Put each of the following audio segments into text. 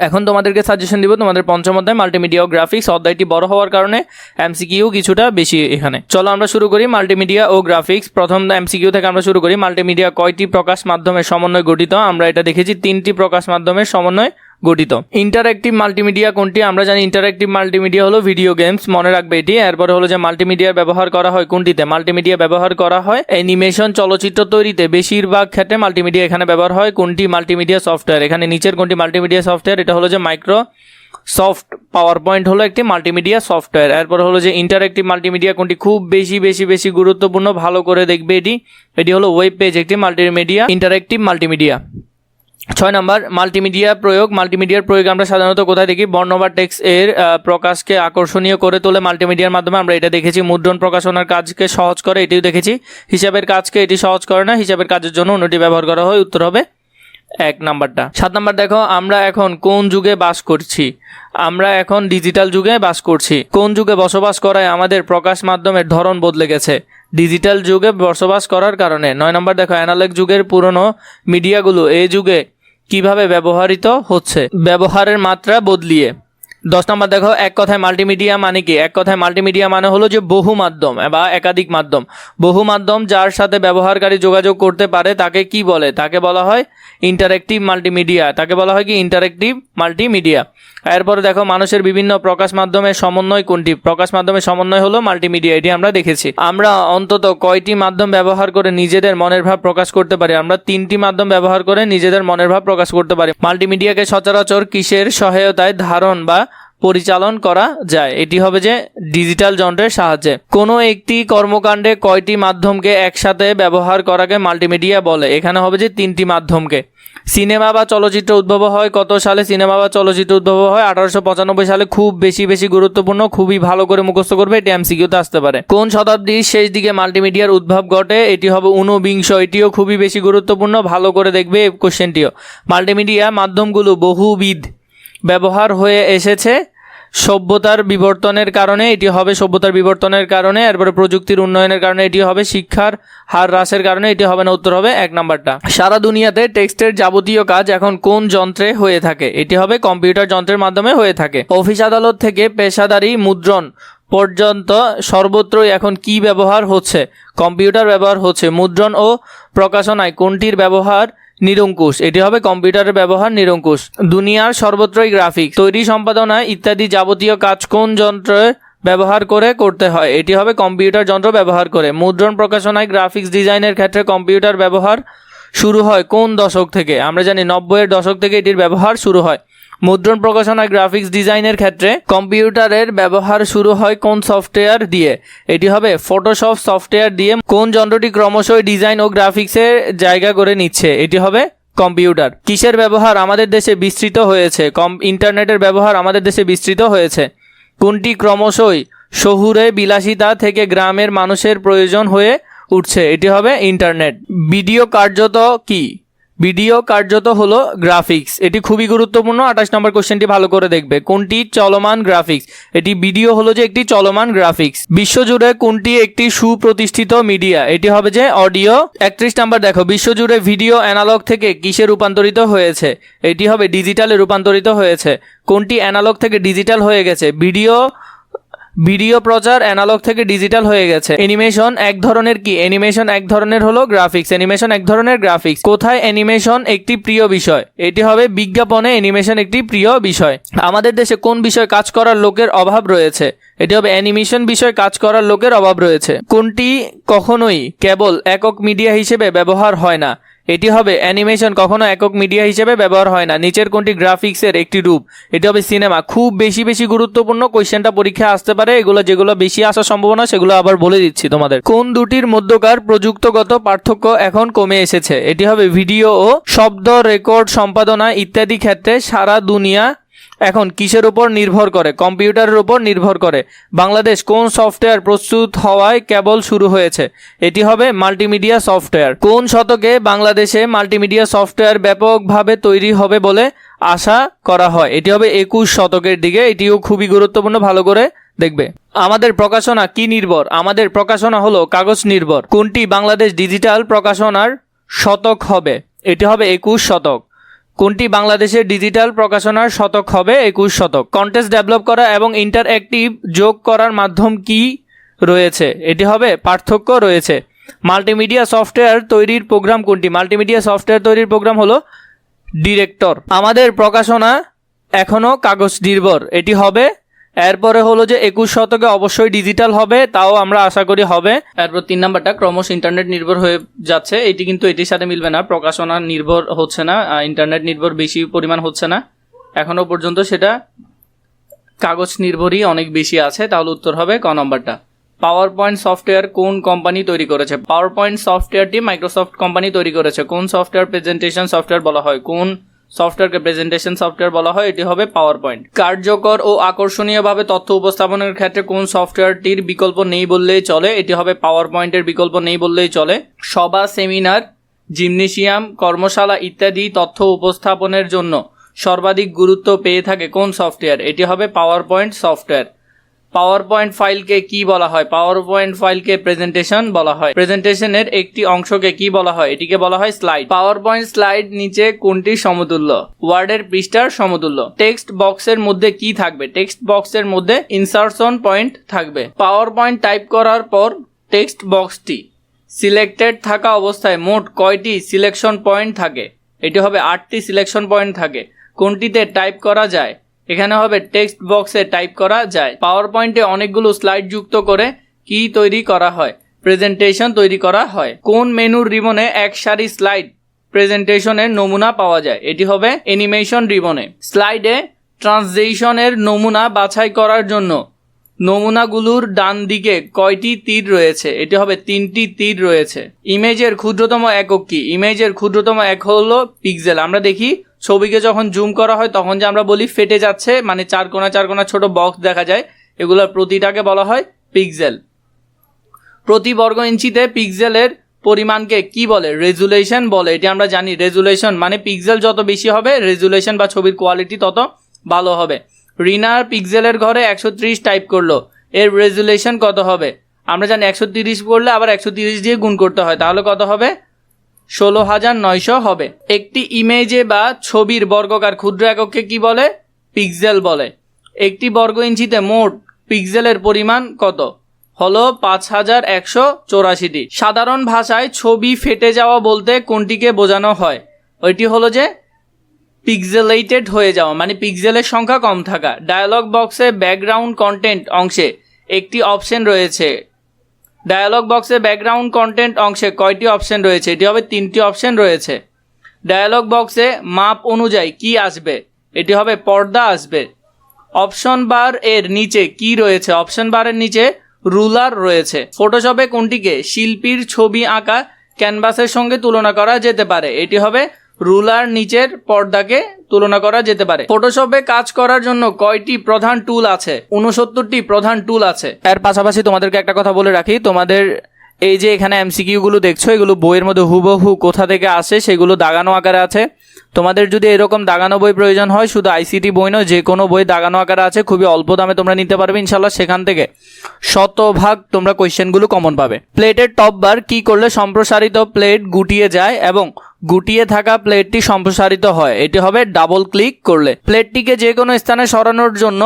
এখন তোমাদেরকে সাজেশন দিব, তোমাদের পঞ্চম অধ্যায় মাল্টিমিডিয়া ও গ্রাফিক্স অধ্যায়টি বড় হওয়ার কারণে এমসিকিউ কিছুটা বেশি এখানে। চলো আমরা শুরু করি মাল্টিমিডিয়া ও গ্রাফিক্স প্রথম এমসিকিউ থেকে আমরা শুরু করি। মাল্টিমিডিয়া কয়টি প্রকাশ মাধ্যমে সমন্বয় গঠিত? আমরা এটা দেখেছি, তিনটি প্রকাশ মাধ্যমে সমন্বয় গঠিত। ইন্টারঅ্যাক্টিভ মাল্টিমিডিয়া কোনটি? আমরা জানি ইন্টারঅ্যাক্টিভ মাল্টিমিডিয়া হলো ভিডিও গেমস মনে রাখবে এটি। এরপরে হলো যে মাল্টিমিডিয়ার ব্যবহার করা হয় কোনটিতে? মাল্টিমিডিয়া ব্যবহার করা হয় অ্যানিমেশন চলচ্চিত্র তৈরিতে। বেশিরভাগ ক্ষেত্রে মাল্টিমিডিয়া এখানে ব্যবহার হয়। কোনটি? মাল্টিমিডিয়া সফটওয়্যার এখানে নিচের কোনটি মাল্টিমিডিয়া সফটওয়্যার এটা হলো যে মাইক্রো সফট পাওয়ার পয়েন্ট হলো একটি মাল্টিমিডিয়া সফটওয়্যার এরপর হলো যে ইন্টারঅ্যাক্টিভ মাল্টিমিডিয়া কোনটি? খুব বেশি বেশি বেশি গুরুত্বপূর্ণ। ভালো করে দেখবে এটি। এটি হলো ওয়েব পেজ একটি মাল্টিমিডিয়া ইন্টারঅ্যাক্টিভ মাল্টিমিডিয়া ছয় নম্বর মাল্টিমিডিয়া প্রয়োগ। মাল্টিমিডিয়ার প্রয়োগ আমরা সাধারণত কোথায় দেখি? বর্ণ বা টেক্সট এর প্রকাশকে আকর্ষণীয় করে তোলে মাল্টিমিডিয়ার মাধ্যমে। আমরা এটা দেখেছি, মুদ্রণ প্রকাশনার কাজকে সহজ করে। এটিও দেখেছি। হিসাবের কাজকে এটি সহজ করে না, হিসাবের কাজের জন্য অন্যটি ব্যবহার করা হয়। উত্তর হবে এক নাম্বারটা। সাত নাম্বার, দেখো, আমরা এখন কোন যুগে বাস করছি? আমরা এখন ডিজিটাল যুগে বাস করছি। কোন যুগে বসবাস করায় আমাদের প্রকাশ মাধ্যমের ধরন বদলে গেছে? ডিজিটাল যুগে বসবাস করার কারণে। নয় নম্বর, দেখো অ্যানালগ যুগের পুরনো মিডিয়াগুলো এই যুগে কীভাবে ব্যবহৃত হচ্ছে? ব্যবহারের মাত্রা বদলিয়ে। দশ নম্বর দেখো, এক কথায় মাল্টিমিডিয়া মানে কি? এক কথায় মাল্টিমিডিয়া মানে হলো যে বহু মাধ্যম, বা একাধিক মাধ্যম। বহু মাধ্যম যার সাথে ব্যবহারকারী যোগাযোগ করতে পারে, তাকে কি বলে? তাকে বলা হয় ইন্টারেক্টিভ মাল্টিমিডিয়া তাকে বলা হয় কি? ইন্টারেক্টিভ মাল্টিমিডিয়া এরপরে দেখো, মানুষের বিভিন্ন প্রকাশ মাধ্যমের সমন্বয় কোনটি? প্রকাশ মাধ্যমের সমন্বয় হলো মাল্টিমিডিয়া এটি আমরা দেখেছি। আমরা অন্তত কয়টি মাধ্যম ব্যবহার করে নিজেদের মনের ভাব প্রকাশ করতে পারি? আমরা তিনটি মাধ্যম ব্যবহার করে নিজেদের মনের ভাব প্রকাশ করতে পারি। মাল্টিমিডিয়াকে সচরাচর কিসের সহায়তায় ধারণ বা পরিচালন করা যায়। এটি হবে যে ডিজিটাল যন্ত্রের সাহায্যে। কোনো একটি কর্মকাণ্ডে কয়টি মাধ্যমকে একসাথে ব্যবহার করাকে মাল্টিমিডিয়া বলে। এখানে হবে যে তিনটি মাধ্যমকে। সিনেমা বা চলচ্চিত্র উদ্ভব হয় কত সালে? সিনেমা বা চলচ্চিত্র উদ্ভব হয় আঠারোশো পঁচানব্বই সালে। খুব বেশি বেশি গুরুত্বপূর্ণ, খুবই ভালো করে মুখস্থ করবে, এটি এমসিকিউতে আসতে পারে। কোন শতাব্দীর শেষ দিকে মাল্টিমিডিয়ার উদ্ভব ঘটে? এটি হবে ঊনবিংশ। এটিও খুবই বেশি গুরুত্বপূর্ণ, ভালো করে দেখবে কোশ্চেনটিও মাল্টিমিডিয়া মাধ্যমগুলো বহুবিধ। ব্যবহার হয়ে এসেছে সভ্যতার বিবর্তনের কারণে, এটি হবে সভ্যতার বিবর্তনের কারণে, এরপরে প্রযুক্তির উন্নয়নের কারণে, এটি হবে শিক্ষার হার হ্রাসের কারণে, এটি হবে না, উত্তর হবে এক নাম্বারটা। সারা দুনিয়াতে টেক্সটের যাবতীয় কাজ এখন কোন যন্ত্রে হয়ে থাকে? এটি হবে কম্পিউটার যন্ত্রের মাধ্যমে হয়ে থাকে। অফিস আদালত থেকে পেশাদারি মুদ্রণ পর্যন্ত সর্বত্রই এখন কি ব্যবহার হচ্ছে? কম্পিউটার ব্যবহার হচ্ছে। মুদ্রণ ও প্রকাশনায় কোনটির ব্যবহার নিরঙ্কুশ। এটি হবে কম্পিউটারের ব্যবহার নিরঙ্কুশ। দুনিয়ার সর্বত্রই গ্রাফিক। তৈরি সম্পাদনা ইত্যাদি যাবতীয় কাজ কোন যন্ত্রে ব্যবহার করে করতে হয়? এটি হবে কম্পিউটার যন্ত্র ব্যবহার করে। মুদ্রণ প্রকাশনায় গ্রাফিক্স ডিজাইনের ক্ষেত্রে কম্পিউটার ব্যবহার শুরু হয় কোন দশক থেকে? আমরা জানি নব্বইয়ের দশক থেকে এটির ব্যবহার শুরু হয়। মুদ্রণ প্রকাশনা, গ্রাফিক্স ডিজাইনের ক্ষেত্রে কম্পিউটারের ব্যবহার শুরু হয় কোন সফটওয়্যার দিয়ে? এটি হবে ফটোশপ সফটওয়্যার দিয়ে কোন যন্ত্রটি ক্রমশই ডিজাইন ও গ্রাফিক্সের জায়গা করে নিচ্ছে? এটি হবে কম্পিউটার। কিসের ব্যবহার আমাদের দেশে বিস্তৃত হয়েছে? কম, ইন্টারনেটের ব্যবহার আমাদের দেশে বিস্তৃত হয়েছে। কোনটি ক্রমশই শহুরে বিলাসিতা থেকে গ্রামের মানুষের প্রয়োজন হয়ে উঠছে, এটি হবে ইন্টারনেট ভিডিও কার্যত কি? ভিডিও কার্যত হলো গ্রাফিক্স এটি খুবই গুরুত্বপূর্ণ। আঠাশ নম্বর কোশ্চেনটি ভালো করে দেখবে। কোনটি চলমান গ্রাফিক্স এটি ভিডিও হলো যে একটি চলমান গ্রাফিক্স বিশ্বজুড়ে কোনটি একটি সুপ্রতিষ্ঠিত মিডিয়া এটি হবে যে অডিও একত্রিশ নাম্বার দেখো, বিশ্বজুড়ে ভিডিও অ্যানালগ থেকে কিসে রূপান্তরিত হয়েছে? এটি হবে ডিজিটালে রূপান্তরিত হয়েছে। কোনটি অ্যানালগ থেকে ডিজিটাল হয়ে গেছে? ভিডিও ভিডিও প্রচার অ্যানালগ থেকে ডিজিটাল হয়ে গেছে। অ্যানিমেশন এক ধরনের কি? অ্যানিমেশন এক ধরনের হলো গ্রাফিক্স। অ্যানিমেশন এক ধরনের গ্রাফিক্স। কোথায় অ্যানিমেশন একটি প্রিয় বিষয়? এটি হবে বিজ্ঞাপনে অ্যানিমেশন একটি প্রিয় বিষয়। আমাদের দেশে কোন বিষয় কাজ করার লোকের অভাব রয়েছে? এটি হবে অ্যানিমেশন বিষয় কাজ করার লোকের অভাব রয়েছে। কোনটি কখনোই কেবল একক মিডিয়া হিসেবে ব্যবহার হয় না। এটি হবে অ্যানিমেশন, কখনো একক মিডিয়া হিসেবে ব্যবহার হয় না। নিচের কোনটি গ্রাফিক্সের একটি রূপ? এটি হবে সিনেমা। খুব বেশি বেশি গুরুত্বপূর্ণ কোয়েশ্চেনটা পরীক্ষা আসতে পারে। এগুলো যেগুলো বেশি আসার সম্ভাবনা, সেগুলো আবার বলে দিচ্ছি তোমাদের। কোন দুটির মধ্যকার প্রযুক্তগত পার্থক্য এখন কমে এসেছে? এটি হবে ভিডিও ও শব্দ রেকর্ড সম্পাদনা ইত্যাদি ক্ষেত্রে সারা দুনিয়া এখন কিসের উপর নির্ভর করে? কম্পিউটারের উপর নির্ভর করে। বাংলাদেশ কোন সফটওয়্যার প্রস্তুত হওয়ায় কেবল শুরু হয়েছে? এটি হবে মাল্টিমিডিয়া সফটওয়্যার। কোন শতকে বাংলাদেশে মাল্টিমিডিয়া সফটওয়্যার ব্যাপকভাবে তৈরি হবে বলে আশা করা হয়? এটি হবে একুশ শতকের দিকে। এটিও খুবই গুরুত্বপূর্ণ, ভালো করে দেখবে। আমাদের প্রকাশনা কি নির্ভর? আমাদের প্রকাশনা হলো কাগজ নির্ভর। কোনটি বাংলাদেশ ডিজিটাল প্রকাশনার শতক হবে? এটি হবে একুশ শতক। কোনটি বাংলাদেশের ডিজিটাল প্রকাশনার শতক হবে? একুশ শতক। কন্টেস্ট ডেভেলপ করা এবং ইন্টারঅ্যাক্টিভ যোগ করার মাধ্যম কি রয়েছে? এটি হবে পার্থক্য রয়েছে। মাল্টিমিডিয়া সফটওয়্যার তৈরির প্রোগ্রাম কোনটি? মাল্টিমিডিয়া সফটওয়্যার তৈরির প্রোগ্রাম হলো ডিরেক্টর। আমাদের প্রকাশনা এখনও কাগজ নির্ভর। এটি হবে এরপরে হলো যে একুশ শতকে অবশ্যই ডিজিটাল হবে, তাও আমরা আশা করি হবে। এরপর তিন নাম্বারটা ক্রমশ ইন্টারনেট নির্ভর হয়ে যাচ্ছে। এটি কিন্তু এটির সাথে মিলবে না প্রকাশনা নির্ভর হচ্ছে না ইন্টারনেট নির্ভর বেশি পরিমাণ হচ্ছে না। এখনও পর্যন্ত সেটা কাগজ নির্ভরই অনেক বেশি আছে, তাহলে উত্তর হবে ক নম্বরটা। পাওয়ার পয়েন্ট সফটওয়্যার কোন কোম্পানি তৈরি করেছে? পাওয়ার পয়েন্ট সফটওয়্যারটি মাইক্রোসফট কোম্পানি তৈরি করেছে। কোন সফটওয়্যার প্রেজেন্টেশন সফটওয়্যার বলা হয়? কোন সফটওয়্যারকে প্রেজেন্টেশন সফটওয়্যার বলা হয়, এটি হবে পাওয়ার পয়েন্ট কার্যকর ও আকর্ষণীয়ভাবে তথ্য উপস্থাপনের ক্ষেত্রে কোন সফটওয়্যারটির বিকল্প নেই বললেই চলে, এটি হবে পাওয়ার পয়েন্টের বিকল্প নেই বললেই চলে। সভা সেমিনার জিমনেশিয়াম কর্মশালা ইত্যাদি তথ্য উপস্থাপনের জন্য সর্বাধিক গুরুত্ব পেয়ে থাকে কোন সফটওয়্যার? এটি হবে power point software power point ফাইলকে কি বলা হয়? পাওয়ার পয়েন্ট ফাইলকে প্রেজেন্টেশন বলা হয়। প্রেজেন্টেশনের একটি অংশকে কি বলা হয়? এটিকে বলা হয় স্লাইড পাওয়ার পয়েন্ট স্লাইড নিচে কোনটি সমতুল্য? ওয়ার্ডের পৃষ্ঠার সমতুল্য। টেক্সট বক্সের মধ্যে কি থাকবে? টেক্সট বক্সের মধ্যে ইনসার্শন পয়েন্ট থাকবে। পাওয়ার পয়েন্ট টাইপ করার পর টেক্সট বক্সটি সিলেক্টেড থাকা অবস্থায় মোট কয়টি সিলেকশন পয়েন্ট থাকে? এটি হবে আটটি সিলেকশন পয়েন্ট থাকে। কোনটিতে টাইপ করা যায়? এখানে হবে টেক্সট বক্সে টাইপ করা যায়। পাওয়ার পয়েন্টে অনেকগুলো স্লাইড যুক্ত করে কি তৈরি করা হয় প্রেজেন্টেশন তৈরি করা হয়। কোন মেনুর রিবনে এক সারি স্লাইড প্রেজেন্টেশনের নমুনা পাওয়া যায়? এটি হবে অ্যানিমেশন রিবনে স্লাইডে ট্রান্সজেশনের নমুনা বাছাই করার জন্য নমুনাগুলোর ডান দিকে কয়টি তীর রয়েছে? এটি হবে তিনটি তীর রয়েছে। ইমেজের ক্ষুদ্রতম একক কি? ইমেজের ক্ষুদ্রতম এক হলো পিক্সেল আমরা দেখি ছবিকে যখন জুম করা হয়, তখন যে আমরা বলি ফেটে যাচ্ছে মানে চার কোনা চার কোনা ছোট বক্স দেখা যায়। এগুলোর প্রতিটাকে বলা হয় পিক্সেল প্রতি বর্গ ইঞ্চিতে পিক্সেলের পরিমাণকে কি বলে? রেজুলেশন বলে। এটি আমরা জানি রেজুলেশন মানে পিক্সেল যত বেশি হবে রেজুলেশন বা ছবির কোয়ালিটি তত ভালো হবে। রিনার পিক্সেলের ঘরে একশো ত্রিশ টাইপ করল। এর রেজুলেশন কত হবে? আমরা জানি একশো তিরিশ করলে আবার একশো তিরিশ দিয়ে গুণ করতে হয়। তাহলে কত হবে? ষোলো হাজার নয়শো হবে। একটি ইমেজে বা ছবির বর্গকার ক্ষুদ্র এককে কি বলে? পিক্সেল বলে। একটি বর্গ ইঞ্চিতে মোট পিক্সেলের পরিমাণ কত? হলো পাঁচ হাজার একশো চৌরাশিটি। সাধারণ ভাষায় ছবি ফেটে যাওয়া বলতে কোনটিকে বোঝানো হয়? ওইটি হলো যে পিক্সেলেটেড হয়ে যাওয়া মানে পিক্সেলের সংখ্যা কম থাকা। ডায়ালগ বক্সে ব্যাকগ্রাউন্ড কন্টেন্ট অংশে একটি অপশন রয়েছে ডায়ালগ বক্সে ব্যাকগ্রাউন্ড কন্টেন্ট অংশে কয়টি অপশন রয়েছে? এটি হবে তিনটি অপশন রয়েছে। ডায়ালগ বক্সে মাপ অনুযায়ী কি আসবে? এটি হবে পর্দা আসবে। অপশন বার এর নিচে কি রয়েছে? অপশন বারের নিচে রুলার রয়েছে। ফটোশপে কোনটিকে শিল্পীর ছবি আঁকা ক্যানভাসের সঙ্গে তুলনা করা যেতে পারে? এটি হবে রুলার নিচের পর্দাকে তুলনা করা যেতে পারে। ফটোশপে কাজ করার জন্য কয়টি প্রধান টুল আছে? উনসত্তরটি প্রধান টুল আছে। এর পাশাপাশি তোমাদেরকে একটা কথা বলে রাখি, তোমাদের এই যে এখানে এমসিকিউ গুলো দেখছ, এগুলো বইয়ের মধ্যে হুবহু কোথা থেকে আসে সেগুলো দাগানো আকারে আছে। তোমাদের যদি এরকম দাগানো বই প্রয়োজন হয়, শুধু আইসিটি বই নয়, যে কোনো বই দাগানো আকারে আছে, খুবই অল্প দামে তোমরা নিতে পারবে ইনশাল্লাহ সেখান থেকে। শতভাগ তোমরা কোয়েশ্চেনগুলো কমন পাবে। প্লেটের টপ বার কি করলে সম্প্রসারিত প্লেট গুটিয়ে যায় এবং গুটিয়ে থাকা প্লেটটি সম্প্রসারিত হয়? এটি হবে ডাবল ক্লিক করলে। প্লেটটিকে যে কোনো স্থানে সরানোর জন্য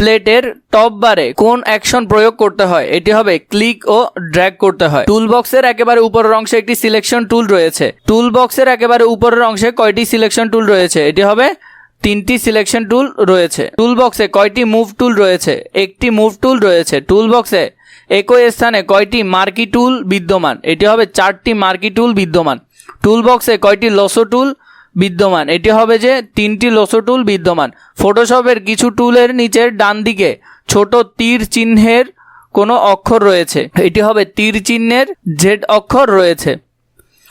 প্লেটের টপ বারে কোন অ্যাকশন প্রয়োগ করতে হয়? এটি হবে ক্লিক ও ড্র্যাগ করতে হয়। টুল বক্সের একেবারে উপরের অংশে একটি সিলেকশন টুল রয়েছে। টুল বক্সের একেবারে উপরের অংশে কয়টি সিলেকশন টুল রয়েছে? এটি হবে তিনটি সিলেকশন টুল রয়েছে। টুল বক্সে কয়টি মুভ টুল রয়েছে? একটি মুভ টুল রয়েছে। টুল বক্সে একই স্থানে কয়টি মার্কি টুল বিদ্যমান? এটি হবে চারটি মার্কি টুল বিদ্যমান। টুল বক্সে কয়টি লসো টুল বিদ্যমান। এটি হবে যে তিনটি লসো টুল বিদ্যমান। ফটোশপের কিছু টুলের নিচের ডান দিকে ছোট তীর চিহ্নের কোনো অক্ষর রয়েছে। এটি হবে তীর চিহ্নের জেড অক্ষর রয়েছে।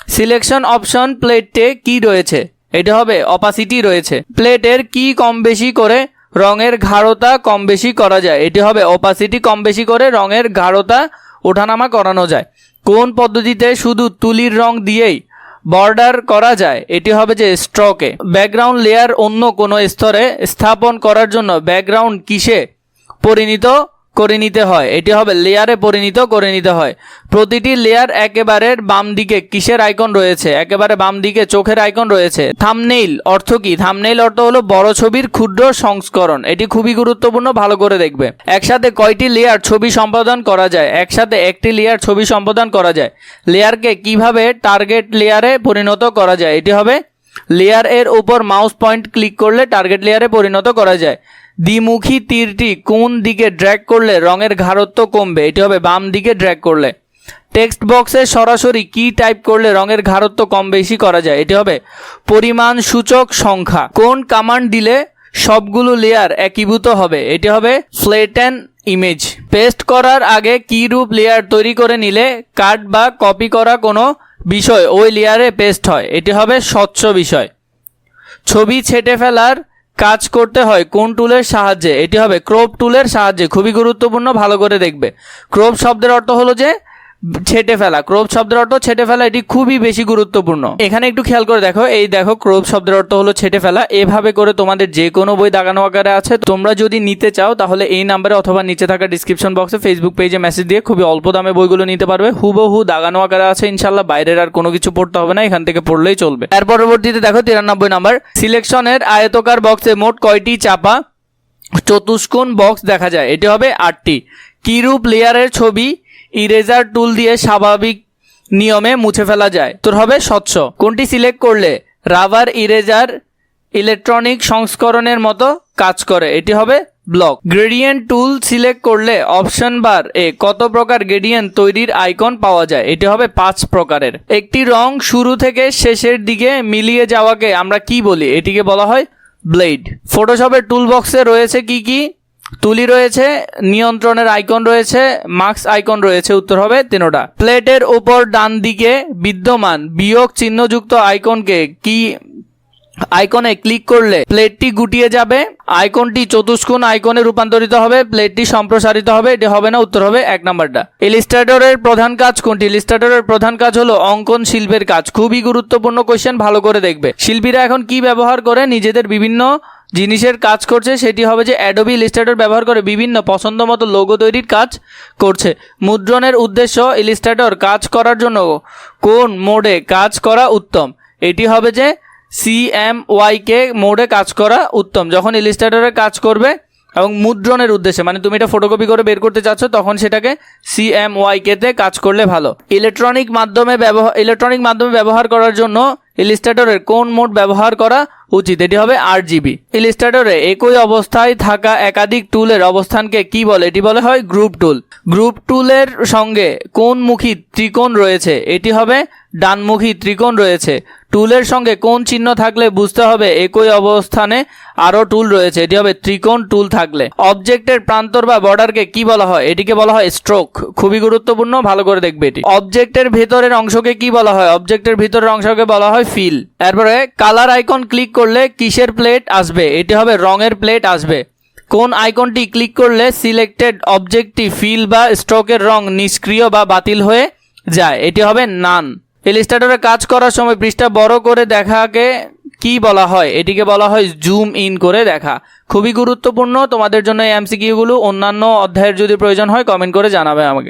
সিলেকশন অপশন প্লেটে কি রয়েছে? এটা হবে অপাসিটি রয়েছে। প্লেটের কি কম বেশি করে রঙের গাঢ়তা কম বেশি করা যায়? এটি হবে অপাসিটি কম বেশি করে রঙের গাঢ়তা ওঠানামা করানো যায়। কোন পদ্ধতিতে শুধু তুলির রং দিয়েই বর্ডার করা যায়। এটি হবে যে স্ট্রকে। ব্যাকগ্রাউন্ড লেয়ার অন্য কোনো স্তরে স্থাপন করার জন্য ব্যাকগ্রাউন্ড কিসে পরিণত করে নিতে হয়। এটি হবে লেয়ারে পরিণত করে নিতে হয়। প্রতিটি লেয়ার একেবারে বাম দিকে কিসের আইকন রয়েছে? একেবারে বাম দিকে চোখের আইকন রয়েছে। থামনেইল অর্থ কি? থামনেইল অর্থ হলো বড় ছবির ক্ষুদ্র সংস্করণ। এটি খুবই গুরুত্বপূর্ণ, ভালো করে দেখবে। একসাথে কয়টি লেয়ার ছবি সম্পাদন করা যায়? একসাথে একটি লেয়ার ছবি সম্পাদন করা যায়। লেয়ারকে কীভাবে টার্গেট লেয়ারে পরিণত করা যায়? এটি হবে লেয়ার এর উপর মাউস পয়েন্ট ক্লিক করলে টার্গেট লেয়ারে পরিণত করা যায়। দ্বিমুখী তীরটি কোন দিকে ড্র্যাগ করলে রঙের ঘারত্ব কমবে? এটি হবে বাম দিকে ড্র্যাগ করলে। টেক্সট বক্সে সরাসরি কি টাইপ করলে রঙের ঘারত্ব কম বেশি করা যায়? এটি হবে পরিমাণ সূচক সংখ্যা। কোন কমান্ড দিলে সবগুলো লেয়ার একীভূত হবে? এটি হবে ফ্লেটেন ইমেজ পেস্ট করার আগে কি রূপ লেয়ার তৈরি করে নিলে কাট বা কপি করা কোনো বিষয়, ওই লেয়ারে পেস্ট হয়। এটি হবে স্বচ্ছ বিষয়। ছবি ছেটে ফেলার কাজ করতে হয় কোন টুলের সাহায্যে? এটি হবে ক্রোপ টুলের সাহায্যে। খুবই গুরুত্বপূর্ণ, ভালো করে দেখবে। ক্রোপ শব্দের অর্থ হলো যে ছেটে ফেলা, ক্রোপ শব্দের অর্থ ছেটে ফেলা, এটি খুবই বেশি গুরুত্বপূর্ণ। এখানে একটু খেয়াল করে দেখো, এই দেখো, ক্রোপ শব্দের অর্থ হলো ছেটে ফেলা। এভাবে করে তোমাদের যে কোনো বই দাগানো আকারে আছে। তোমরা যদি নিতে চাও, তাহলে এই নাম্বারে অথবা নিচে থাকা ডিসক্রিপশন বক্সে ফেসবুক পেজে মেসেজ দিয়ে খুবই অল্প দামে বইগুলো নিতে পারবে। হুবহু দাগানো আকারে আছে ইনশাল্লাহ বাইরের আর কোনো কিছু পড়তে হবে না, এখান থেকে পড়লেই চলবে। এর পরবর্তীতে দেখো, তিরানব্বই নাম্বার। সিলেকশনের আয়তকার বক্সে মোট কয়টি চাপা? চতুষ্কোণ বক্স দেখা যায়, এটি হবে আটটি। কিরূপ লেয়ারের ছবি? ইরেজার টুল দিয়ে স্বাভাবিক নিয়মে মুছে ফেলা যায়। তোর হবে স্বচ্ছ। কোনটি সিলেক্ট করলে রাবার ইরেজার ইলেকট্রনিক সংস্করণের মতো কাজ করে? এটি হবে ব্লক। গ্রেডিয়েন্ট টুল সিলেক্ট করলে অপশন বার এ কত প্রকার গ্রেডিয়েন্ট তৈরির আইকন পাওয়া যায়? এটি হবে পাঁচ প্রকারের। একটি রং শুরু থেকে শেষের দিকে মিলিয়ে যাওয়াকে আমরা কি বলি? এটিকে বলা হয় ব্লেড। ফটোশপের টুল বক্সে রয়েছে কি কি? তুলি রয়েছে, নিয়ন্ত্রণের আইকন রয়েছে, মার্কস আইকন রয়েছে, উত্তর হবে তিনোটা। প্লেটের উপর ডান দিকে বিদ্যমান বিয়োগ চিহ্নযুক্ত আইকনকে কি আইকনে ক্লিক করলে প্লেটটি গুটিয়ে যাবে? আইকনটি চতুষ্কোণ আইকনে রূপান্তরিত হবে, প্লেটটি সম্প্রসারিত হবে, এটি হবে না, উত্তর হবে এক নাম্বারটা। ইলিস্ট্রেটরের প্রধান কাজ কোনটি? ইলিস্ট্রেটরের প্রধান কাজ হলো অঙ্কন শিল্পের কাজ। খুবই গুরুত্বপূর্ণ কোশ্চেন ভালো করে দেখবে। শিল্পীরা এখন কি ব্যবহার করে? নিজেদের বিভিন্ন জিনিসের কাজ করছে, সেটি হবে যে অ্যাডোবি ইলিস্ট্রেটর ব্যবহার করে বিভিন্ন পছন্দ মতো লোগো তৈরির কাজ করছে। মুদ্রণের উদ্দেশ্য ইলিস্ট্রেটর কাজ করার জন্য কোন মোডে কাজ করা উত্তম? এটি হবে যে সিএমওয়াইকে মোডে কাজ করা উত্তম। যখন ইলিস্ট্রেটরে কাজ করবে এবং মুদ্রণের উদ্দেশ্যে মানে তুমি এটা ফটোকপি করে বের করতে চাচ্ছ, তখন সেটাকে সিএমওয়াইকেতে কাজ করলে ভালো। ইলেকট্রনিক মাধ্যমে ব্যবহার ইলেকট্রনিক মাধ্যমে ব্যবহার করার জন্য ইলিস্ট্রেটরের কোন মোড ব্যবহার করা উচিত? এটি হবে আট জিবি ইলিস্ট্রেটরে একই অবস্থায় থাকা একাধিক টুলের অবস্থানকে কি বলে? এটি বলে হয় গ্রুপ টুল। গ্রুপ টুলের সঙ্গে কোন মুখী ত্রিকোণ রয়েছে? এটি হবে ডানমুখী ত্রিকোণ রয়েছে। টুলের সঙ্গে কোন চিহ্ন থাকলে বুঝতে হবে একই অবস্থানে আরও টুল রয়েছে। এটি হবে ত্রিকোণ টুল থাকলে। অবজেক্টের প্রান্তর বা বর্ডারকে কি বলা হয়? এটিকে বলা হয় স্ট্রোক খুবই গুরুত্বপূর্ণ, ভালো করে দেখবে এটি। অবজেক্টের ভেতরের অংশকে কি বলা হয়? অবজেক্টের ভিতরের অংশকে বলা হয় ফিল এরপরে কালার আইকন ক্লিক করলে কিসের প্লেট আসবে? এটি হবে রঙের প্লেট আসবে। কোন আইকনটি ক্লিক করলে সিলেক্টেড অবজেক্টটি ফিল বা স্ট্রোকের রং নিষ্ক্রিয় বা বাতিল হয়ে যায়? এটি হবে নান ইলিস্ট্রেটরে কাজ করার সময় পৃষ্ঠা বড় করে দেখাকে কি বলা হয়? এটিকে বলা হয় জুম ইন করে দেখা। খুবই গুরুত্বপূর্ণ। তোমাদের জন্য এই এমসিকিউগুলো অন্যান্য অধ্যায়ের যদি প্রয়োজন হয়, কমেন্ট করে জানাবে আমাকে।